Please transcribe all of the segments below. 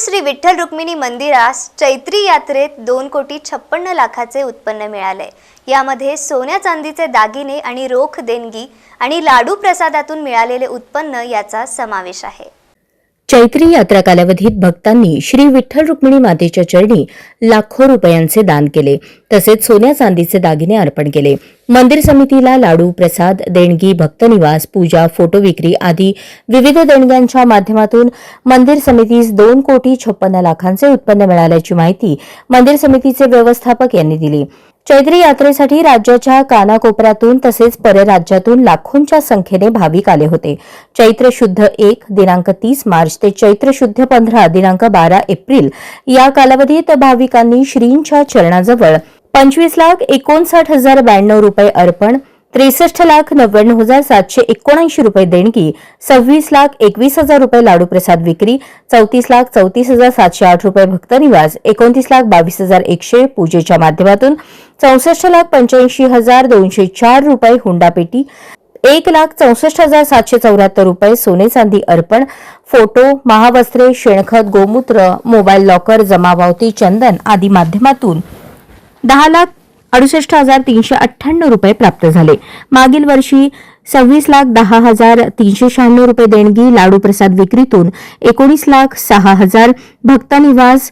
श्री विठ्ठल रुक्मिणी मंदिरास चैत्री यात्रेत दोन कोटी छप्पन्न लाखाचे उत्पन्न मिळाले. यामध्ये सोन्या चांदीचे दागिने आणि रोख देणगी आणि लाडू प्रसादातून मिळालेले उत्पन्न याचा समावेश आहे. चैत्री यात्रा कालावधीत भक्तांनी श्री विठ्ठल रुक्मिणी मातेच्या चरणी लाखो रुपयांचे दान केले. तसेच सोन्या चांदीचे दागिने अर्पण केले. मंदिर समितीला लाडू प्रसाद देणगी भक्तनिवास पूजा फोटो विक्री आदी विविध देणग्यांच्या माध्यमातून मंदिर समितीस दोन कोटी छप्पन्न लाखांचे उत्पन्न मिळाल्याची माहिती मंदिर समितीचे व्यवस्थापक यांनी दिली. चैत्री यात्रेसाठी राज्याच्या कानाकोपऱ्यातून तसेच परराज्यातून लाखोंच्या संख्येने भाविक आले होते. चैत्र शुद्ध एक दिनांक तीस मार्च ते चैत्र शुद्ध पंधरा दिनांक बारा एप्रिल या कालावधीत भाविकांनी श्रींच्या चरणाजवळ पंचवीस लाख एकोणसाठ हजार ब्याण्णव रुपये अर्पण त्रेसष्ट लाख नव्याण्णव हजार सातशे एकोणऐंशी रुपये देणगी सव्वीस लाख एकवीस हजार रुपये लाडू प्रसाद विक्री चौतीस लाख चौतीस हजार सातशे आठ रुपये भक्तनिवास एकोणतीस लाख बावीस हजार एकशे पूजेच्या माध्यमातून चौसष्ट लाख पंच्याऐंशी हजार दोनशे चार रुपये हुंडापेटी एक लाख चौसष्ट हजार सातशे चौऱ्याहत्तर रुपये सोने चांदी अर्पण फोटो महावस्त्रे शेणखत गोमूत्र मोबाईल लॉकर जमावावती चंदन आदी माध्यमातून दहा लाख अडुसष्ट हजार तीनशे अठ्ठ्याण्णव रुपये प्राप्त झाले. मागील वर्षी सव्वीस लाख दहा हजार तीनशे शहाण्णव रुपये देणगी लाडू प्रसाद विक्रीतून एकोणीस लाख सहा हजार भक्तनिवास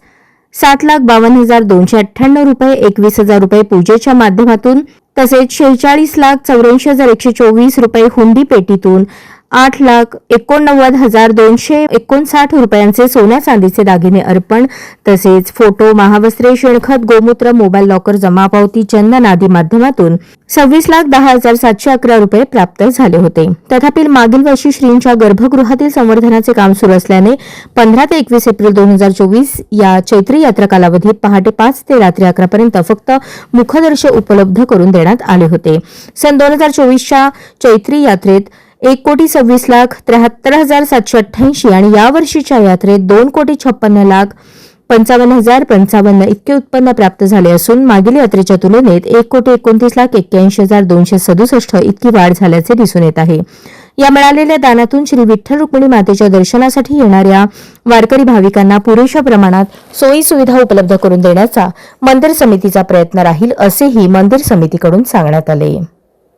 सात लाख बावन्न हजार दोनशे अठ्ठ्याण्णव रुपये एकवीस हजार रुपये पूजेच्या माध्यमातून तसेच शेहेचाळीस लाख चौऱ्याऐंशी हजार एकशे चोवीस रुपये हुंडी पेटीतून आठ लाख एकोणनव्वद हजार दोनशे एकोणसाठ रुपयांचे सोन्या चांदीचे दागिने अर्पण. तसेच फोटो महावस्त्रे शेणखत गोमूत्र मोबाईल लॉकर जमापावती चंदन आदी माध्यमातून सव्वीस लाख दहा हजार सातशे अकरा रुपये प्राप्त झाले होते. तथापि मागील वर्षी श्रींच्या गर्भगृहातील संवर्धनाचे काम सुरू असल्याने पंधरा ते एकवीस एप्रिल दोन हजार चोवीस या चैत्री यात्रा कालावधीत पहाटे पाच ते रात्री अकरापर्यंत फक्त मुखदर्श उपलब्ध करून देण्यात आले होते. सन दोन हजार चोवीसच्या चैत्री यात्रेत एक कोटी सव्वीस लाख त्र्याहत्तर हजार सातशे अठ्ठ्याऐंशी आणि यावर्षीच्या यात्रेत दोन कोटी छप्पन्न लाख पंचावन्न हजार पंचावन्न इतके उत्पन्न प्राप्त झाले असून मागील यात्रेच्या तुलनेत एक कोटी एकोणतीस लाख एक्क्याऐंशी हजार दोनशे सदुसष्ट इतकी वाढ झाल्याचे दिसून येत आहे. या मिळालेल्या दानातून श्री विठ्ठल रुक्मिणी मातेच्या दर्शनासाठी येणाऱ्या वारकरी भाविकांना पुरेशा प्रमाणात सोयी सुविधा उपलब्ध करून देण्याचा मंदिर समितीचा प्रयत्न राहील असेही मंदिर समितीकडून सांगण्यात आले.